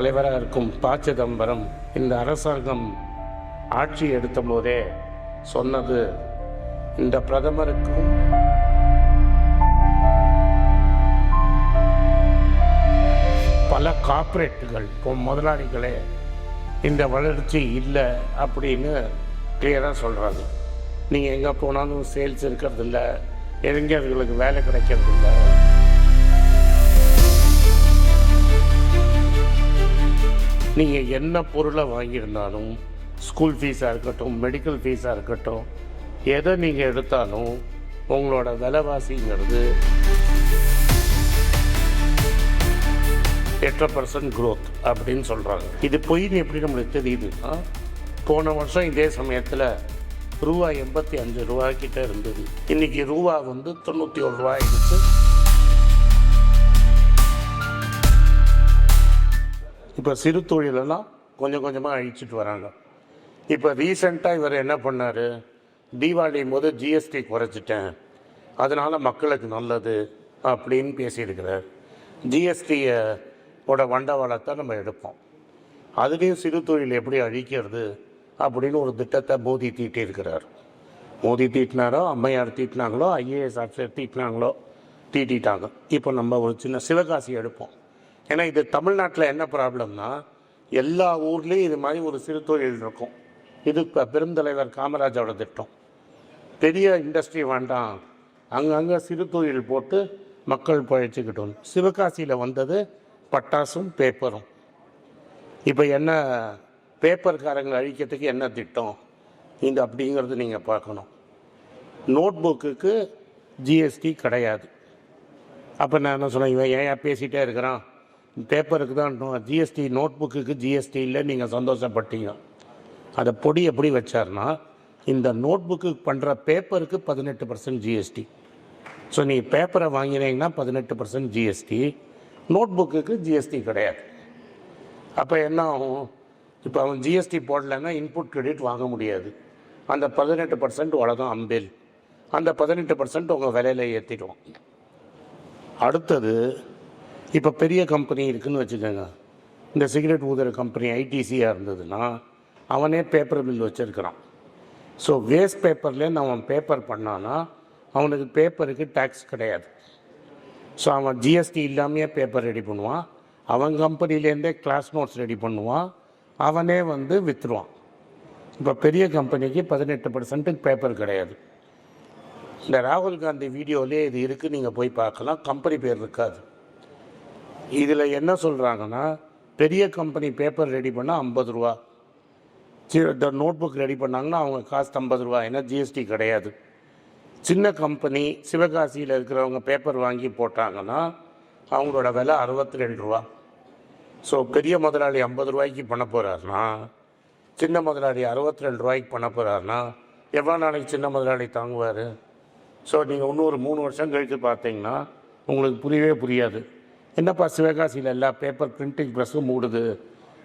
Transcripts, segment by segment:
தலைவராக இருக்கும் ப சிதம்பரம் இந்த அரசாங்கம் ஆட்சி எடுத்த போதே சொன்னது இந்த பிரதமருக்கும் பல கார்ப்பரேட்டுகள் இப்போ முதலாளிகளே இந்த வளர்ச்சி இல்லை அப்படின்னு கிளியராக சொல்கிறாங்க நீங்கள் எங்கே போனாலும் சேல்ஸ் இருக்கிறதில்ல இளைஞர்களுக்கு வேலை கிடைக்கிறதில்ல நீங்கள் என்ன பொருளை வாங்கியிருந்தாலும் ஸ்கூல் ஃபீஸாக இருக்கட்டும் மெடிக்கல் ஃபீஸாக இருக்கட்டும் எதை நீங்கள் எடுத்தாலும் உங்களோட விலைவாசிங்கிறது எட்டரை பர்சன்ட் க்ரோத் அப்படின்னு சொல்கிறாங்க இது பொய்ன்னு எப்படி நம்மளுக்கு தெரியுதுன்னா போன வருஷம் இதே சமயத்தில் ரூபா எண்பத்தி அஞ்சு ரூபாய்க்கிட்ட இருந்தது. இன்னைக்கு ரூபா வந்து தொண்ணூற்றி ஒரு ரூபாய் இப்போ சிறு தொழிலெல்லாம் கொஞ்சம் கொஞ்சமாக அழிச்சிட்டு வராங்க. இப்போ ரீசெண்டாக இவர் என்ன பண்ணார்? தீபாவளி போது ஜிஎஸ்டி குறைச்சிட்டேன். அதனால் மக்களுக்கு நல்லது அப்படின்னு பேசியிருக்கிறார். ஜிஎஸ்டியை ஓட வண்டவாளத்தை நம்ம எடுப்போம். அதுலேயும் சிறு தொழில் எப்படி அழிக்கிறது அப்படின்னு ஒரு திட்டத்தை மோதி தீட்டியிருக்கிறார். மோதி தீட்டினாரோ அம்மையார் தீட்டினாங்களோ ஐஏஎஸ் ஆஃபீஸர் தீட்டினாங்களோ தீட்டிட்டாங்க. இப்போ நம்ம ஒரு சின்ன சிவகாசி எடுப்போம். ஏன்னா இது தமிழ்நாட்டில் என்ன ப்ராப்ளம்னா எல்லா ஊர்லேயும் இது மாதிரி ஒரு சிறு தொழில் இருக்கும். இது இப்போ பெருந்தலைவர் காமராஜோட திட்டம். பெரிய இண்டஸ்ட்ரி வேண்டாம். அங்கங்கே சிறு தொழில் போட்டு மக்கள் பழைச்சிக்கிட்டோம் சிவகாசியில் வந்தது பட்டாசும் பேப்பரும். இப்போ என்ன பேப்பர்காரங்களை அழிக்கிறதுக்கு என்ன திட்டம்? இந்த அப்படிங்கிறது நீங்கள் பார்க்கணும். நோட்புக்குக்கு ஜிஎஸ்டி கிடையாது. அப்போ நான் என்ன சொன்னேன்? இவன் ஏன் பேசிகிட்டே இருக்கிறான்? பேப்பருக்கு தான் ஜிஎஸ்டி நோட்புக்குக்கு ஜிஎஸ்டி இல்லை நீங்கள் சந்தோஷப்பட்டீங்க. அதை பொடி எப்படி வச்சார்னா இந்த நோட் புக்கு பண்ணுற பேப்பருக்கு பதினெட்டு பர்சன்ட் ஜிஎஸ்டி ஸோ நீ பேப்பரை வாங்கினீங்கன்னா பதினெட்டு பர்சன்ட் ஜிஎஸ்டி நோட் புக்குக்கு ஜிஎஸ்டி கிடையாது. அப்போ என்ன ஆகும்? இப்போ அவன் ஜிஎஸ்டி போடலைன்னா இன்புட் கிரெடிட் வாங்க முடியாது. அந்த பதினெட்டு பர்சன்ட் உலகம் அம்பேல். அந்த பதினெட்டு பர்சன்ட் உங்கள் விலையில ஏற்றிடுவான் அடுத்தது இப்போ பெரிய கம்பெனி இருக்குதுன்னு வச்சுக்கோங்க. இந்த சிகரெட் ஊதுகிற கம்பெனி ஐடிசியாக இருந்ததுன்னா அவனே பேப்பர் பில் வச்சுருக்கிறான். ஸோ வேஸ்ட் பேப்பர்லேருந்து அவன் பேப்பர் பண்ணான்னா அவனுக்கு பேப்பருக்கு டேக்ஸ் கிடையாது. ஸோ அவன் ஜிஎஸ்டி இல்லாமையே பேப்பர் ரெடி பண்ணுவான். அவன் கம்பெனிலேருந்தே கிளாஸ் நோட்ஸ் ரெடி பண்ணுவான். அவனே வந்து விற்றுருவான் இப்போ பெரிய கம்பெனிக்கு பதினெட்டு பர்சன்ட்டுக்கு பேப்பர் கிடையாது. இந்த ராகுல் காந்தி வீடியோவிலே இது இருக்குது நீங்கள் போய் பார்க்கலாம். கம்பெனி பேர் இருக்காது. இதில் என்ன சொல்கிறாங்கன்னா பெரிய கம்பெனி பேப்பர் ரெடி பண்ணால் ஐம்பது ரூபா. இந்த நோட் புக் ரெடி பண்ணாங்கன்னா அவங்க காஸ்ட் ஐம்பது ரூபா. ஏன்னா ஜிஎஸ்டி கிடையாது. சின்ன கம்பெனி சிவகாசியில் இருக்கிறவங்க பேப்பர் வாங்கி போட்டாங்கன்னா அவங்களோட விலை அறுபத்தி ரெண்டு ரூபா. ஸோ பெரிய முதலாளி ஐம்பது ரூபாய்க்கு பண்ண போகிறாருன்னா சின்ன முதலாளி அறுபத்தி ரெண்டு ரூபாய்க்கு பண்ண போகிறாருன்னா எவ்வளோ நாளைக்கு சின்ன முதலாளி தாங்குவார்? ஸோ நீங்கள் இன்னும் ஒரு மூணு வருஷம் கழித்து பார்த்தீங்கன்னா உங்களுக்கு புரியவே புரியாது. என்னப்பா சிவகாசியில் எல்லா பேப்பர் பிரிண்டிங் ப்ரெஸ்ஸும் மூடுது?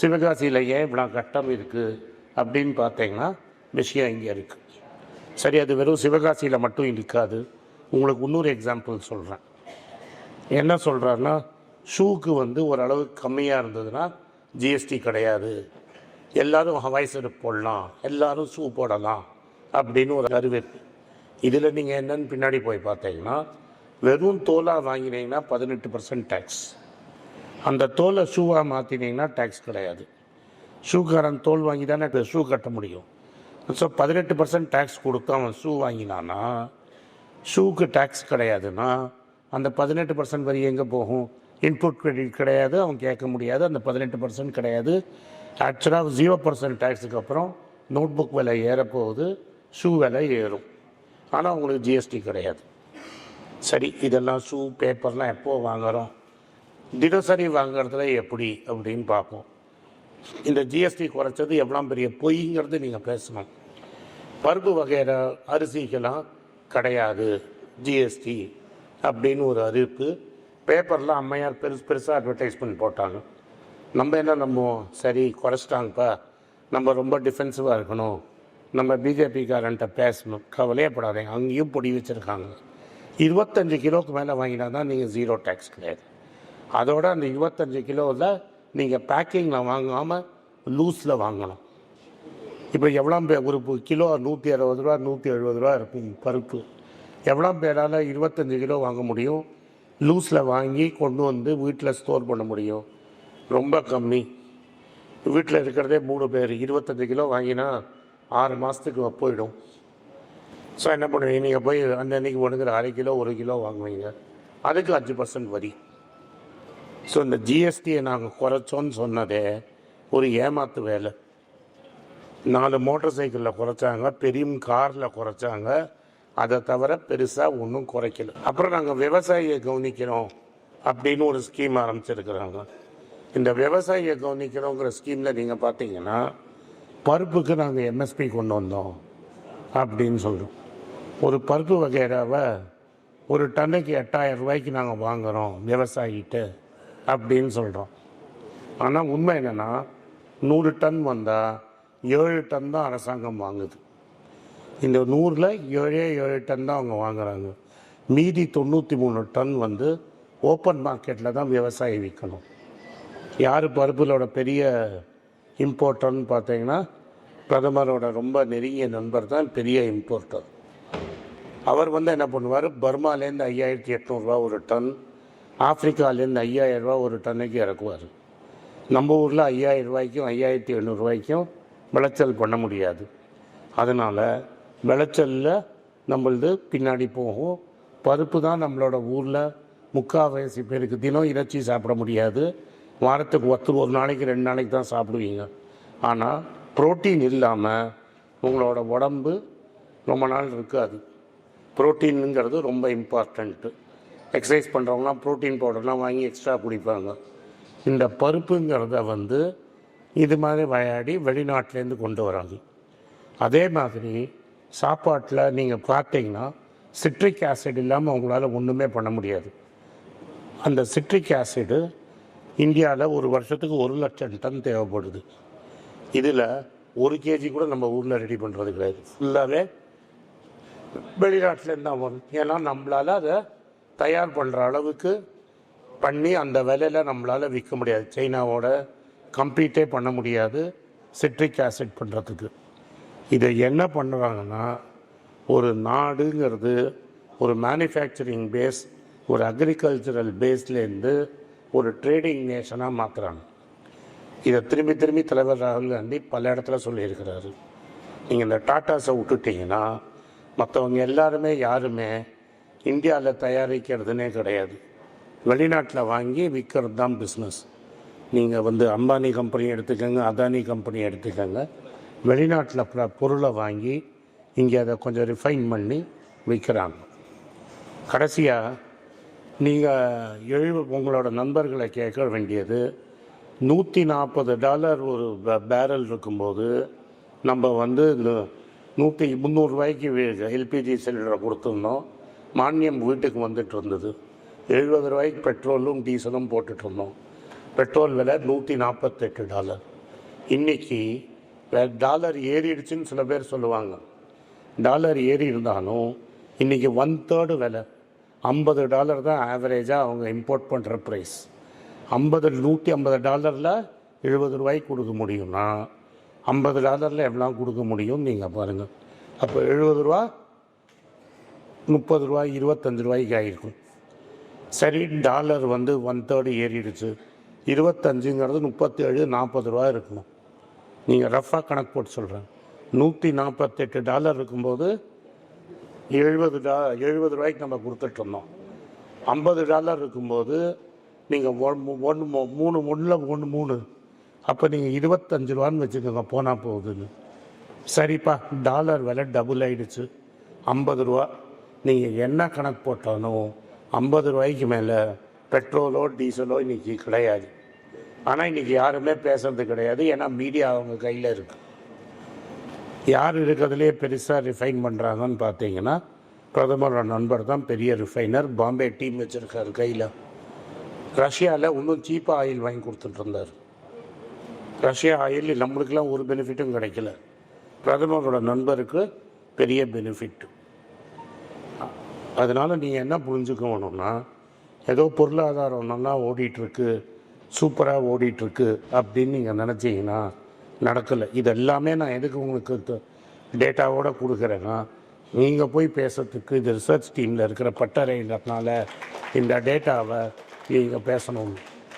சிவகாசியில் ஏன் இவ்வளோ கட்டம் இருக்குது அப்படின்னு பார்த்தீங்கன்னா விஷயம் இங்கே இருக்குது சரி அது வெறும் சிவகாசியில் மட்டும் இருக்காது. உங்களுக்கு இன்னொரு எக்ஸாம்பிள் சொல்கிறேன் என்ன சொல்கிறாருன்னா ஷூக்கு வந்து ஓரளவுக்கு கம்மியாக இருந்ததுன்னா ஜிஎஸ்டி கிடையாது. எல்லோரும் ஹவாய் செருப்பு போடலாம். எல்லோரும் ஷூ போடலாம். அப்படின்னு ஒரு அறிவிப்பு. இதில் நீங்கள் என்னன்னு பின்னாடி போய் பார்த்தீங்கன்னா வெறும் தோலாக வாங்கினீங்கன்னா பதினெட்டு பர்சன்ட் டேக்ஸ் அந்த தோலை ஷூவாக மாற்றினீங்கன்னா டேக்ஸ் கிடையாது. ஷூக்காரன் தோல் வாங்கி தானே ஷூ கட்ட முடியும். ஸோ பதினெட்டு பர்சன்ட் டேக்ஸ் கொடுத்து அவன் ஷூ வாங்கினான்னா ஷூக்கு டேக்ஸ் கிடையாதுன்னா அந்த பதினெட்டு பர்சன்ட் வரி எங்கே போகும்? இன்புட் கிரெடிட் கிடையாது அவன் கேட்க முடியாது அந்த பதினெட்டு பர்சன்ட் கிடையாது. ஆக்சுவலாக ஜீரோ பர்சன்ட் டேக்ஸுக்கு அப்புறம் நோட் புக் விலை ஏறப்போகுது ஷூ விலை ஏறும். ஆனால் உங்களுக்கு ஜிஎஸ்டி கிடையாது. சரி இதெல்லாம் ஷூ பேப்பர்லாம் எப்போது வாங்குகிறோம் தினசரி வாங்குறதுல எப்படி அப்படின்னு பார்ப்போம். இந்த ஜிஎஸ்டி குறைச்சது எவ்வளோ பெரிய பொய்ங்கிறது நீங்கள் பேசணும். பருப்பு வகையிற அரிசிக்கெல்லாம் கிடையாது ஜிஎஸ்டி அப்படின்னு ஒரு அறிவிப்பு. பேப்பரில் அம்மையார் பெருசு பெருசாக அட்வர்டைஸ்மெண்ட் போட்டாங்க. நம்ம என்ன நம்புவோம்? சரி குறைச்சிட்டாங்கப்பா. நம்ம ரொம்ப டிஃபென்சிவாக இருக்கணும். நம்ம பிஜேபிக்காரன்ட்ட பேசணும். கவலையப்படாதீங்க அங்கேயும் பொடி வச்சுருக்காங்க. இருபத்தஞ்சு கிலோவுக்கு மேலே வாங்கினா தான் நீங்கள் ஜீரோ டேக்ஸ் கிடையாது. அதோட அந்த இருபத்தஞ்சு கிலோவில் நீங்கள் பேக்கிங்கில் வாங்காமல் லூஸில் வாங்கலாம். இப்போ எவ்வளோ பேர் ஒரு கிலோ நூற்றி அறுபது ரூபா நூற்றி எழுபது ரூபா இருக்கும் பருப்பு. எவ்வளோ பேரால் இருபத்தஞ்சி கிலோ வாங்க முடியும்? லூஸில் வாங்கி கொண்டு வந்து வீட்டில் ஸ்டோர் பண்ண முடியும். ரொம்ப கம்மி. வீட்டில் இருக்கிறதே மூணு பேர் இருபத்தஞ்சி கிலோ வாங்கினா ஆறு மாதத்துக்கு போயிடும். ஸோ என்ன பண்ணுவீங்க? நீங்கள் போய் அன்னன்னைக்கு ஒன்றுங்கிற அரை கிலோ ஒரு கிலோ வாங்குவீங்க. அதுக்கு அஞ்சு பர்சன்ட் வரி. ஸோ இந்த ஜிஎஸ்டியை நாங்கள் குறைச்சோன்னு சொன்னதே ஒரு ஏமாத்து வேலை. நாலு மோட்டார் சைக்கிளில் குறைச்சாங்க பெரிய காரில் குறைச்சாங்க. அதை தவிர பெருசாக ஒன்றும் குறைக்கல. அப்புறம் நாங்கள் விவசாயியை கவனிக்கிறோம் அப்படின்னு ஒரு ஸ்கீம் ஆரம்பிச்சிருக்கிறாங்க. இந்த விவசாயியை கவனிக்கிறோங்கிற ஸ்கீமில் நீங்கள் பார்த்தீங்கன்னா பருப்புக்கு நாங்கள் எம்எஸ்பி கொண்டு வந்தோம் அப்படின்னு சொல்கிறோம் ஒரு பருப்பு வகைராவை ஒரு டன்னுக்கு எட்டாயிரம் ரூபாய்க்கு நாங்கள் வாங்குகிறோம் விவசாயிகிட்ட அப்படின்னு சொல்கிறோம் ஆனால் உண்மை என்னென்னா நூறு டன் வந்தால் ஏழு டன் தான் அரசாங்கம் வாங்குது. இந்த நூறில் ஏழே ஏழு டன் தான் அவங்க வாங்குறாங்க. மீதி தொண்ணூற்றி மூணு டன் வந்து ஓப்பன் மார்க்கெட்டில் தான் விவசாயி விற்கணும் யார் பருப்புகளோட பெரிய இம்போர்ட்டர்னு பார்த்தீங்கன்னா பிரதமரோட ரொம்ப நெருங்கிய நண்பர் தான் பெரிய இம்போர்ட்டர். அவர் வந்து என்ன பண்ணுவார்? பர்மாலேருந்து ஐயாயிரத்தி எட்நூறுரூவா ஒரு டன் ஆப்ரிக்காலேருந்து ஐயாயிரரூவா ஒரு டன்னுக்கு இறக்குவார். நம்ம ஊரில் ஐயாயிரம் ரூபாய்க்கும் ஐயாயிரத்தி எண்ணூறுரூவாய்க்கும் விளைச்சல் பண்ண முடியாது. அதனால் விளைச்சலில் நம்மளது பின்னாடி போகும். பருப்பு தான் நம்மளோட ஊரில் முக்கால்வாசி பேருக்கு தினம் இறைச்சி சாப்பிட முடியாது. வாரத்துக்கு ஒத்து ஒரு நாளைக்கு ரெண்டு நாளைக்கு தான் சாப்பிடுவீங்க. ஆனால் புரோட்டீன் இல்லாமல் உங்களோட உடம்பு ரொம்ப நாள் இருக்காது. புரோட்டீனுங்கிறது ரொம்ப இம்பார்ட்டண்ட்டு எக்ஸசைஸ் பண்ணுறவங்களாம் புரோட்டீன் பவுடர்லாம் வாங்கி எக்ஸ்ட்ரா குடிப்பாங்க. இந்த பருப்புங்கிறத வந்து இது மாதிரி விளையாடி வெளிநாட்டிலேருந்து கொண்டு வராங்க. அதே மாதிரி சாப்பாட்டில் நீங்கள் பார்த்தீங்கன்னா சிட்ரிக் ஆசிட் இல்லாமல் உங்களால் ஒன்றுமே பண்ண முடியாது. அந்த சிட்ரிக் ஆசிடு இந்தியாவில் ஒரு வருஷத்துக்கு ஒரு லட்சம் டன் தேவைப்படுது. இதில் ஒரு கேஜி கூட நம்ம ஊரில் ரெடி பண்ணுறது கிடையாது. ஃபுல்லாகவே வெளிநாட்டிலேருந்து தான் வரும். ஏன்னா நம்மளால் அதை தயார் பண்ணுற அளவுக்கு பண்ணி அந்த விலையில் நம்மளால் விற்க முடியாது. சைனாவோட கம்ப்ளீட்டே பண்ண முடியாது. சிட்ரிக் ஆசிட் பண்ணுறதுக்கு இதை என்ன பண்ணுறாங்கன்னா ஒரு நாடுங்கிறது ஒரு மேனுஃபேக்சரிங் பேஸ் ஒரு அக்ரிகல்ச்சரல் பேஸ்லேருந்து ஒரு ட்ரேடிங் நேஷனாக மாற்றுறாங்க இதை திரும்பி திரும்பி தலைவர் ராகுல் காந்தி பல இடத்துல சொல்லியிருக்கிறாரு. நீங்கள் இந்த டாட்டாஸை விட்டுட்டிங்கன்னா மற்றவங்க எல்லாருமே யாருமே இந்தியாவில் தயாரிக்கிறதுனே கிடையாது. வெளிநாட்டில் வாங்கி விற்கிறது தான் பிஸ்னஸ் நீங்கள் வந்து அம்பானி கம்பெனி எடுத்துக்கோங்க அதானி கம்பெனி எடுத்துக்கோங்க. வெளிநாட்டில் ப- பொருளை வாங்கி இங்கே அதை கொஞ்சம் ரிஃபைன் பண்ணி விற்கிறாங்க கடைசியாக நீங்கள் எழு உங்களோட நண்பர்களை கேட்க வேண்டியது நூற்றி நாற்பது டாலர் ஒரு பே- பேரல் இருக்கும்போது நம்ம வந்து இந்த நூற்றி முந்நூறுரூவாய்க்கு எல்பிஜி சிலிண்டரை கொடுத்துருந்தோம். மானியம் வீட்டுக்கு வந்துட்டு இருந்தது. எழுபது ரூபாய்க்கு பெட்ரோலும் டீசலும் போட்டுட்டு இருந்தோம். பெட்ரோல் விலை நூற்றி நாற்பத்தெட்டு டாலர். இன்றைக்கி டாலர் ஏறிடுச்சுன்னு சில பேர் சொல்லுவாங்க. டாலர் ஏறி இருந்தாலும் இன்றைக்கி ஒன் தேர்டு விலை. ஐம்பது டாலர் தான் ஆவரேஜாக அவங்க இம்போர்ட் பண்ணுற ப்ரைஸ் ஐம்பது நூற்றி ஐம்பது டாலரில் எழுபது ரூபாய்க்கு கொடுக்க முடியும்னா ஐம்பது டாலரில் எவ்வளோ கொடுக்க முடியும் நீங்கள் பாருங்கள் அப்போ எழுபது ரூபா முப்பது ரூபாய் இருபத்தஞ்சு ரூபாய்க்கு ஆகிருக்கும் சரி டாலர் வந்து ஒன் தேர்டு ஏறிடுச்சு. இருபத்தஞ்சுங்கிறது முப்பத்தேழு நாற்பது ரூபா இருக்கணும் நீங்கள் ரஃபாக கணக்கு போட்டு சொல்கிறேன் நூற்றி நாற்பத்தெட்டு டாலர் இருக்கும்போது எழுபது டா எழுபது ரூபாய்க்கு நம்ம கொடுத்துட்டு இருந்தோம். ஐம்பது டாலர் இருக்கும்போது நீங்கள் ஒன் ஒன்று மூணு ஒன்றில் ஒன்று மூணு அப்போ நீங்கள் இருபத்தஞ்சு ரூபான்னு வச்சுக்கோங்க போனால் போகுதுன்னு சரிப்பா டாலர் விலை டபுள் ஆயிடுச்சு. ஐம்பது ரூபா. நீங்கள் என்ன கணக்கு போட்டாலும் ஐம்பது ரூபாய்க்கு மேலே பெட்ரோலோ டீசலோ இன்றைக்கி கிடையாது. ஆனால் இன்றைக்கி யாருமே பேசுறது கிடையாது. ஏன்னா மீடியா அவங்க கையில் இருக்கு. யார் இருக்கிறதுலே பெருசாக ரிஃபைன் பண்ணுறாங்கன்னு பார்த்தீங்கன்னா பிரதமரோட நண்பர் தான் பெரிய ரிஃபைனர் பாம்பே டீம் வச்சுருக்காரு கையில். ரஷ்யாவில் இன்னும் சீப்பாக ஆயில் வாங்கி கொடுத்துட்டு இருந்தார். ரஷ்யா ஆயில் நம்மளுக்கெல்லாம் ஒரு பெனிஃபிட்டும் கிடைக்கல. பிரதமரோட நண்பருக்கு பெரிய பெனிஃபிட் அதனால் நீங்கள் என்ன புரிஞ்சுக்கணும்னா ஏதோ பொருளாதாரம் நல்லா ஓடிட்டுருக்கு சூப்பராக ஓடிட்டுருக்கு அப்படின்னு நீங்கள் நினச்சிங்கன்னா நடக்கலை. இது எல்லாமே நான் எதுக்கு உங்களுக்கு டேட்டாவோட கொடுக்குறேன்னா நீங்கள் போய் பேசுறதுக்கு இது ரிசர்ச் டீமில் இருக்கிற பட்டறைங்கிறதுனால இந்த டேட்டாவை நீங்கள் பேசணும்.